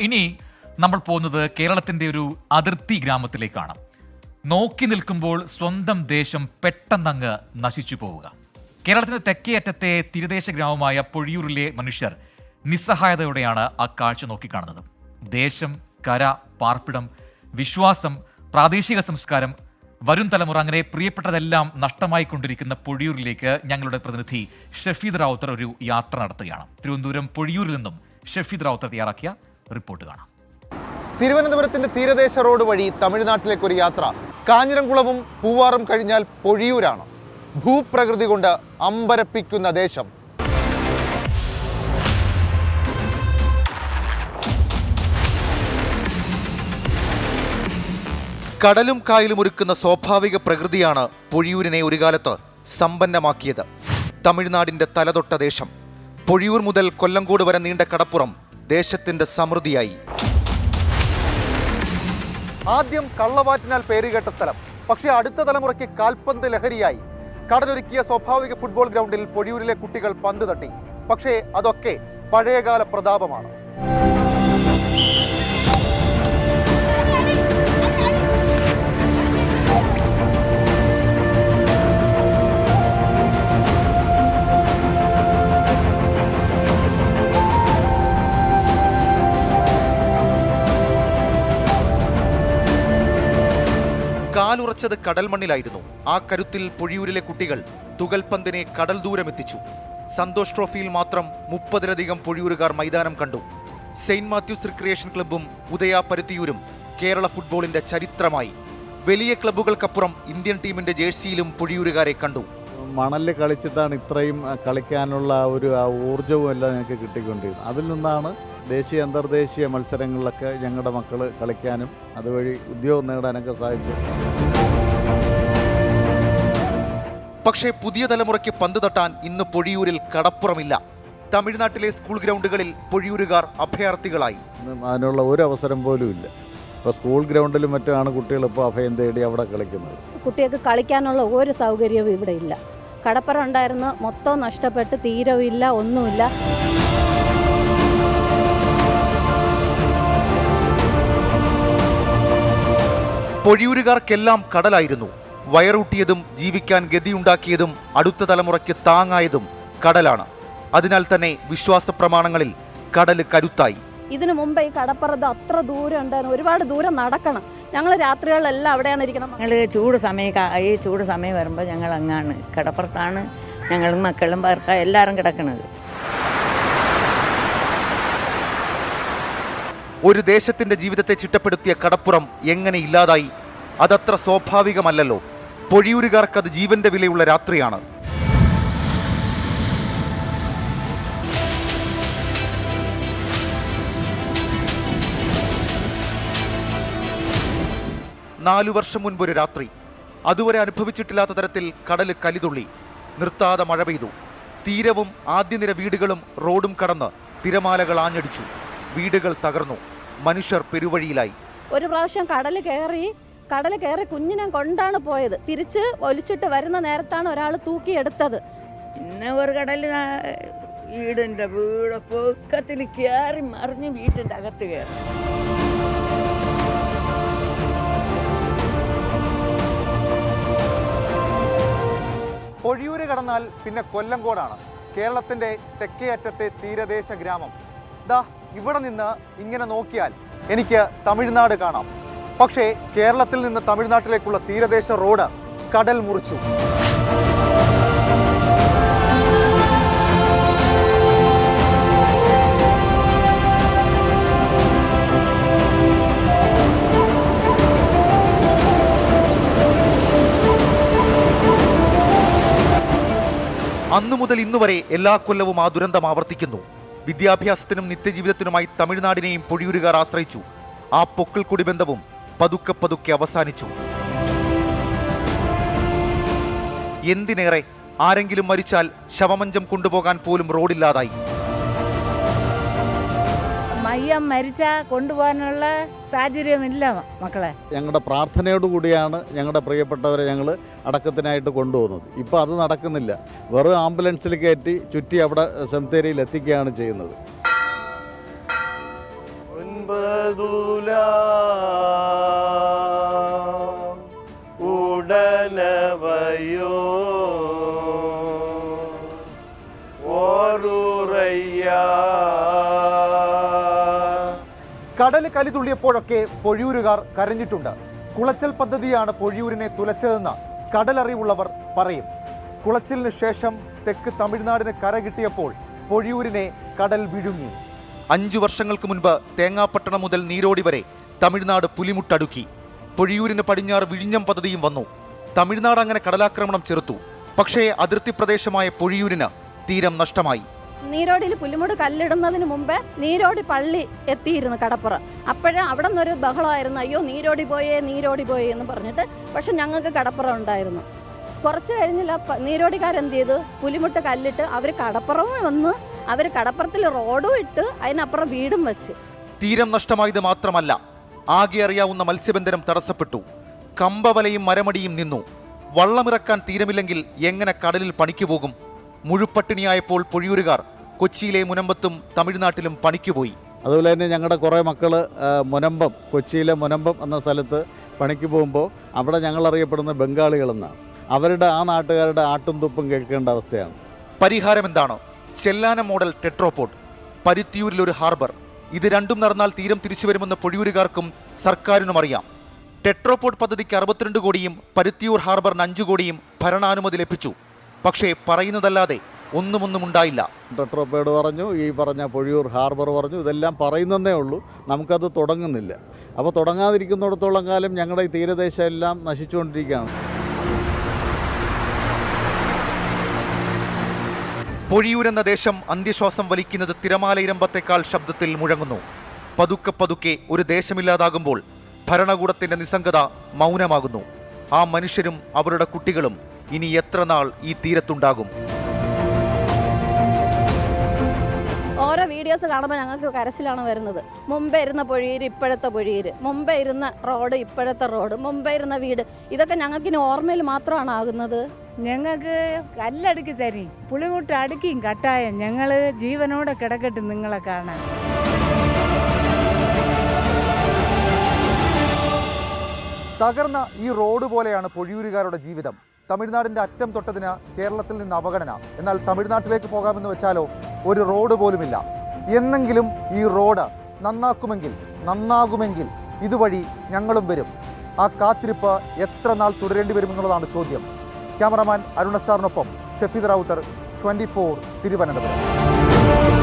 ഇനി നമ്മൾ പോകുന്നത് കേരളത്തിന്റെ ഒരു അതിർത്തി ഗ്രാമത്തിലേക്കാണ്. നോക്കി നിൽക്കുമ്പോൾ സ്വന്തം ദേശം പെട്ടെന്നങ്ങ് നശിച്ചു പോവുക. കേരളത്തിന്റെ തെക്കേയറ്റത്തെ തീരദേശ ഗ്രാമമായ പൊഴിയൂരിലെ മനുഷ്യർ നിസ്സഹായതയോടെയാണ് ആ കാഴ്ച നോക്കിക്കാണുന്നത്. ദേശം കര പാർപ്പിടം വിശ്വാസം പ്രാദേശിക സംസ്കാരം വരും തലമുറ അങ്ങനെ പ്രിയപ്പെട്ടതെല്ലാം നഷ്ടമായി കൊണ്ടിരിക്കുന്ന പൊഴിയൂരിലേക്ക് ഞങ്ങളുടെ പ്രതിനിധി ഷഫീദ് റാവുത്തർ ഒരു യാത്ര നടത്തുകയാണ്. തിരുവനന്തപുരം പൊഴിയൂരിൽ നിന്നും ഷഫീദ് റാവുത്തർ തയ്യാറാക്കിയ റിപ്പോർട്ട് കാണാം. തിരുവനന്തപുരത്തിന്റെ തീരദേശ റോഡ് വഴി തമിഴ്നാട്ടിലേക്ക് ഒരു യാത്ര. കാഞ്ഞിരംകുളവും പൂവാറും കഴിഞ്ഞാൽ പൊഴിയൂരാണ്. ഭൂപ്രകൃതി കൊണ്ട് അമ്പരപ്പിക്കുന്ന ദേശം. കടലും കായലും ഒരുക്കുന്ന സ്വാഭാവിക പ്രകൃതിയാണ് പൊഴിയൂരിനെ ഒരു കാലത്ത് സമ്പന്നമാക്കിയത്. തമിഴ്നാടിന്റെ തലതൊട്ട ദേശം. പൊഴിയൂർ മുതൽ കൊല്ലങ്കോട് വരെ നീണ്ട കടപ്പുറം. ദേശത്തിന്റെ സമൃദ്ധിയായി. ആദ്യം കള്ളവാറ്റിനാൽ പേരുകേട്ട സ്ഥലം. പക്ഷേ അടുത്ത തലമുറയ്ക്ക് കാൽപന്ത് ലഹരിയായി. കടലൊരുക്കിയ സ്വാഭാവിക ഫുട്ബോൾ ഗ്രൗണ്ടിൽ പൊഴിയൂരിലെ കുട്ടികൾ പന്ത് തട്ടി. പക്ഷേ അതൊക്കെ പഴയകാല പ്രതാപമാണ്. കാലുറച്ചത് കടൽ മണ്ണിലായിരുന്നു ആ കരുത്തിൽ പൊഴിയൂരിലെ കുട്ടികൾ തുകൽപന്തിനെ കടൽ ദൂരമെത്തിച്ചു. സന്തോഷ് ട്രോഫിയിൽ മാത്രം മുപ്പതിലധികം പൊഴിയൂരുകാർ മൈതാനം കണ്ടു. സെയിന്റ് മാത്യൂസ് റിക്രിയേഷൻ ക്ലബ്ബും ഉദയ പരുത്തിയൂരും കേരള ഫുട്ബോളിന്റെ ചരിത്രമായി. വലിയ ക്ലബ്ബുകൾക്കപ്പുറം ഇന്ത്യൻ ടീമിന്റെ ജേഴ്സിയിലും പൊഴിയൂരുകാരെ കണ്ടു. മണലിൽ കളിച്ചിട്ടാണ് ഇത്രയും കളിക്കാനുള്ള ഒരു ഊർജവും എല്ലാം ഞങ്ങൾക്ക് കിട്ടിക്കൊണ്ടിരുന്നത്. അതിൽ നിന്നാണ് ദേശീയ അന്തർദേശീയ മത്സരങ്ങളിലൊക്കെ ഞങ്ങളുടെ മക്കൾ കളിക്കാനും അതുവഴി ഉദ്യോഗം നേടാനൊക്കെ സാധിച്ചു പക്ഷേ പുതിയ തലമുറയ്ക്ക് പന്ത് തട്ടാൻ ഇന്ന് പൊഴിയൂരിൽ കടപ്പുറമില്ല. തമിഴ്നാട്ടിലെ സ്കൂൾ ഗ്രൗണ്ടുകളിൽ പൊഴിയൂരുകാർ അഭയാർത്ഥികളായി. അതിനുള്ള ഒരു അവസരം പോലും ഇല്ല. ഇപ്പോൾ സ്കൂൾ ഗ്രൗണ്ടിലും മറ്റുമാണ് കുട്ടികൾ ഇപ്പോൾ അഭയം തേടി അവിടെ കളിക്കുന്നത്. കുട്ടികൾക്ക് കളിക്കാനുള്ള ഒരു സൗകര്യവും ഇവിടെ ഇല്ല. കടപ്പുറം ഉണ്ടായിരുന്നു മൊത്തം നഷ്ടപ്പെട്ട് തീരവും ഇല്ല ഒന്നുമില്ല. പൊഴിയൂരുകാർക്കെല്ലാം കടലായിരുന്നു. വയറൂട്ടിയതും ജീവിക്കാൻ ഗതിയുണ്ടാക്കിയതും അടുത്ത തലമുറയ്ക്ക് താങ്ങായതും കടലാണ്. അതിനാൽ തന്നെ വിശ്വാസ പ്രമാണങ്ങളിൽ കടൽ കരുത്തായി. ഇതിനു മുമ്പ് ഈ കടപ്പുറത്ത് അത്ര ദൂരം ഉണ്ടായിരുന്നു. ഒരുപാട് ദൂരം നടക്കണം. ഞങ്ങൾ രാത്രികളിലെല്ലാം അവിടെയാണ് ഇരിക്കണം ഞങ്ങൾ ചൂട് സമയം ഈ ചൂട് സമയം വരുമ്പോൾ ഞങ്ങൾ അങ്ങാണ് കടപ്പുറത്താണ് ഞങ്ങളും മക്കളും ഭർത്താവ് എല്ലാവരും കിടക്കുന്നത് ഒരു ദേശത്തിന്റെ ജീവിതത്തെ ചിട്ടപ്പെടുത്തിയ കടപ്പുറം എങ്ങനെ ഇല്ലാതായി? അതത്ര സ്വാഭാവികമല്ലല്ലോ. പൊഴിയൂരുകാർക്ക് അത് ജീവന്റെ വിലയുള്ള രാത്രിയാണ്. നാലു വർഷം മുൻപൊരു രാത്രി. അതുവരെ അനുഭവിച്ചിട്ടില്ലാത്ത തരത്തിൽ കടൽ കലിതുള്ളി. നിർത്താതെ മഴ പെയ്തു. തീരവും ആദ്യനിര വീടുകളും റോഡും കടന്ന് തിരമാലകൾ ആഞ്ഞടിച്ചു. വീടുകൾ തകർന്നു. മനുഷ്യർ പെരുവഴിയിലായി. ഒരു പ്രാവശ്യം കടൽ കയറി കടൽ കയറി കുഞ്ഞിനെ കൊണ്ടാണ് പോയത്. തിരിച്ച് ഒലിച്ചിട്ട് വരുന്ന നേരത്താണ് ഒരാൾ തൂക്കിയെടുത്തത്. പിന്നെ ഒരു കടലിൽ വീടിന്റെ വീട് പൊക്കത്തിൽ കയറി മറിഞ്ഞ് വീട്ടിന്റെ അകത്ത് കയറി. പൊഴിയൂര് കടന്നാൽ പിന്നെ കൊല്ലങ്കോടാണ് കേരളത്തിന്റെ തെക്കേ അറ്റത്തെ തീരദേശ ഗ്രാമം. ദാ ഇവിടെ നിന്ന് ഇങ്ങനെ നോക്കിയാൽ എനിക്ക് തമിഴ്നാട് കാണാം. പക്ഷേ കേരളത്തിൽ നിന്ന് തമിഴ്നാട്ടിലേക്കുള്ള തീരദേശ റോഡ് കടൽ മുറിച്ചു. അന്നു മുതൽ ഇന്നുവരെ എല്ലാ കൊല്ലവും ആ ദുരന്തം ആവർത്തിക്കുന്നു. വിദ്യാഭ്യാസത്തിനും നിത്യജീവിതത്തിനുമായി തമിഴ്നാടിനെയും പൊഴിയൂരുകാർ ആശ്രയിച്ചു. ആ പൊക്കിൾ കുടി ബന്ധവും പതുക്കെ പതുക്കെ അവസാനിച്ചു. എന്തിനേറെ ആരെങ്കിലും മരിച്ചാൽ ശവമഞ്ചം കൊണ്ടുപോകാൻ പോലും റോഡില്ലാതായി. മയ്യം മരിച്ച കൊണ്ടുപോകാനുള്ള സാഹചര്യമില്ല മക്കളെ. ഞങ്ങളുടെ പ്രാർത്ഥനയോടുകൂടിയാണ് ഞങ്ങളുടെ പ്രിയപ്പെട്ടവരെ ഞങ്ങൾ അടക്കത്തിനായിട്ട് കൊണ്ടുപോകുന്നത്. ഇപ്പോൾ അത് നടക്കുന്നില്ല. വെറും ആംബുലൻസിൽ കയറ്റി ചുറ്റി അവിടെ സെമിത്തേരിയിൽ എത്തിക്കുകയാണ് ചെയ്യുന്നത്. ബദുല കടൽ കലിതുള്ളിയപ്പോഴൊക്കെ പൊഴിയൂരുകാർ കരഞ്ഞിട്ടുണ്ട്. കുളച്ചൽ പദ്ധതിയാണ് പൊഴിയൂരിനെ തുലച്ചതെന്ന് കടലറിവുള്ളവർ പറയും. കുളച്ചിലിന് ശേഷം തെക്ക് തമിഴ്നാടിന് കര കിട്ടിയപ്പോൾ പൊഴിയൂരിനെ കടൽ വിഴുങ്ങി. അഞ്ചു വർഷങ്ങൾക്ക് മുൻപ് തേങ്ങാപ്പട്ടണം മുതൽ നീരോടി വരെ തമിഴ്നാട് പുലിമുട്ടടുക്കി. പൊഴിയൂരിന് പടിഞ്ഞാറ് വിഴിഞ്ഞം പദ്ധതിയും വന്നു. തമിഴ്നാട് അങ്ങനെ കടലാക്രമണം ചെറുത്തു. പക്ഷേ അതിർത്തി പ്രദേശമായ പൊഴിയൂരിന് തീരം നഷ്ടമായി. നീരോടിയിൽ പുലിമുട് കല്ലിടുന്നതിന് മുമ്പേ നീരോടി പള്ളി എത്തിയിരുന്നു കടപ്പുറം. അപ്പോഴും അവിടെ നിന്നൊരു ബഹളമായിരുന്നു അയ്യോ നീരോടി പോയേ നീരോടി പോയേ എന്ന് പറഞ്ഞിട്ട്. പക്ഷെ ഞങ്ങൾക്ക് കടപ്പുറം ഉണ്ടായിരുന്നു. കുറച്ച് കഴിഞ്ഞില്ല നീരോടിക്കാരെന്ത് ചെയ്തു പുലിമുട്ട് കല്ലിട്ട് അവർ കടപ്പുറവും വന്ന് അവർ കടപ്പുറത്തിൽ റോഡും ഇട്ട് അതിനപ്പുറം വീടും വെച്ച്. തീരം നഷ്ടമായത് മാത്രമല്ല ആകെ അറിയാവുന്ന മത്സ്യബന്ധനം തടസ്സപ്പെട്ടു. കമ്പവലയും മരമടിയും നിന്നു. വള്ളമിറക്കാൻ തീരമില്ലെങ്കിൽ എങ്ങനെ കടലിൽ പണിക്ക് പോകും? മുഴുപ്പട്ടിണിയായപ്പോൾ പൊഴിയൂരുകാർ കൊച്ചിയിലെ മുനമ്പത്തും തമിഴ്നാട്ടിലും പണിക്കുപോയി. അതുപോലെ തന്നെ ഞങ്ങളുടെ കുറേ മക്കൾ മുനമ്പം കൊച്ചിയിലെ മുനമ്പം എന്ന സ്ഥലത്ത് പണിക്ക് പോകുമ്പോൾ അവിടെ ഞങ്ങൾ അറിയപ്പെടുന്ന ബംഗാളികളെന്നാണ്. അവരുടെ ആ നാട്ടുകാരുടെ ആട്ടും തുപ്പും കേൾക്കേണ്ട അവസ്ഥയാണ്. പരിഹാരം എന്താണോ? ചെല്ലാന മോഡൽ ടെട്രോപോർട്ട് പരുത്തിയൂരിൽ ഒരു ഹാർബർ. ഇത് രണ്ടും നടന്നാൽ തീരം തിരിച്ചു വരുമെന്ന് പൊഴിയൂരുകാർക്കും സർക്കാരിനും അറിയാം. ടെട്രോപോർട്ട് പദ്ധതിക്ക് അറുപത്തിരണ്ട് കോടിയും പരുത്തിയൂർ ഹാർബറിന് അഞ്ചു കോടിയും ഭരണാനുമതി ലഭിച്ചു. പക്ഷേ പറയുന്നതല്ലാതെ ഒന്നുമൊന്നും ഉണ്ടായില്ല. ടെട്രോപ്പേഡ് പറഞ്ഞു ഈ പറഞ്ഞ പൊഴിയൂർ ഹാർബർ പറഞ്ഞു ഇതെല്ലാം പറയുന്നതേ ഉള്ളൂ. നമുക്കത് തുടങ്ങുന്നില്ല. അപ്പോൾ തുടങ്ങാതിരിക്കുന്നിടത്തോളം കാലം ഞങ്ങളുടെ ഈ തീരദേശം എല്ലാം നശിച്ചുകൊണ്ടിരിക്കുകയാണ്. പൊഴിയൂരെന്ന ദേശം അന്ത്യശ്വാസം വലിക്കുന്നത് തിരമാലയിരമ്പത്തേക്കാൾ ശബ്ദത്തിൽ മുഴങ്ങുന്നു. പതുക്കെ പതുക്കെ ഒരു ദേശമില്ലാതാകുമ്പോൾ ഭരണകൂടത്തിന്റെ നിസ്സംഗത മൗനമാകുന്നു. ആ മനുഷ്യരും അവരുടെ കുട്ടികളും ഇനി എത്ര നാൾ ഈ തീരത്തുണ്ടാകും? വീഡിയോസ് കാണുമ്പോൾ ഞങ്ങൾക്ക് കരച്ചിലാണ് വരുന്നത്. മുമ്പേ ഇരുന്ന പൊഴിയൂര് ഇപ്പോഴത്തെ പൊഴിയൂര്. മുമ്പേ ഇരുന്ന റോഡ് ഇപ്പോഴത്തെ റോഡ്. മുമ്പേ ഇരുന്ന വീട്. ഇതൊക്കെ ഞങ്ങൾക്ക് ഇനി ഓർമ്മയിൽ മാത്രമാണ് ആകുന്നത്. ഞങ്ങൾക്ക് കല്ലടുക്കി തരി പുളിമുട്ട് അടുക്കിയും കട്ടായം. ഞങ്ങൾ ജീവനോടെ കിടക്കട്ടെ നിങ്ങളെ കാണാൻ. തകർന്ന ഈ റോഡ് പോലെയാണ് പൊഴിയൂരുകാരുടെ ജീവിതം. തമിഴ്നാടിന്റെ അറ്റം തൊട്ടതിന് കേരളത്തിൽ നിന്ന് അവഗണന. എന്നാൽ തമിഴ്നാട്ടിലേക്ക് പോകാമെന്ന് വെച്ചാലോ ഒരു റോഡ് പോലുമില്ല. എന്നെങ്കിലും ഈ റോഡ് നന്നാക്കുമെങ്കിൽ നന്നാകുമെങ്കിൽ ഇതുവഴി ഞങ്ങളും വരും. ആ കാത്തിരിപ്പ് എത്ര നാൾ തുടരേണ്ടി വരുമെന്നുള്ളതാണ് ചോദ്യം. ക്യാമറമാൻ അരുണസാറിനൊപ്പം ഷഫീദ് റാവുത്തർ ട്വന്റി ഫോർ തിരുവനന്തപുരം.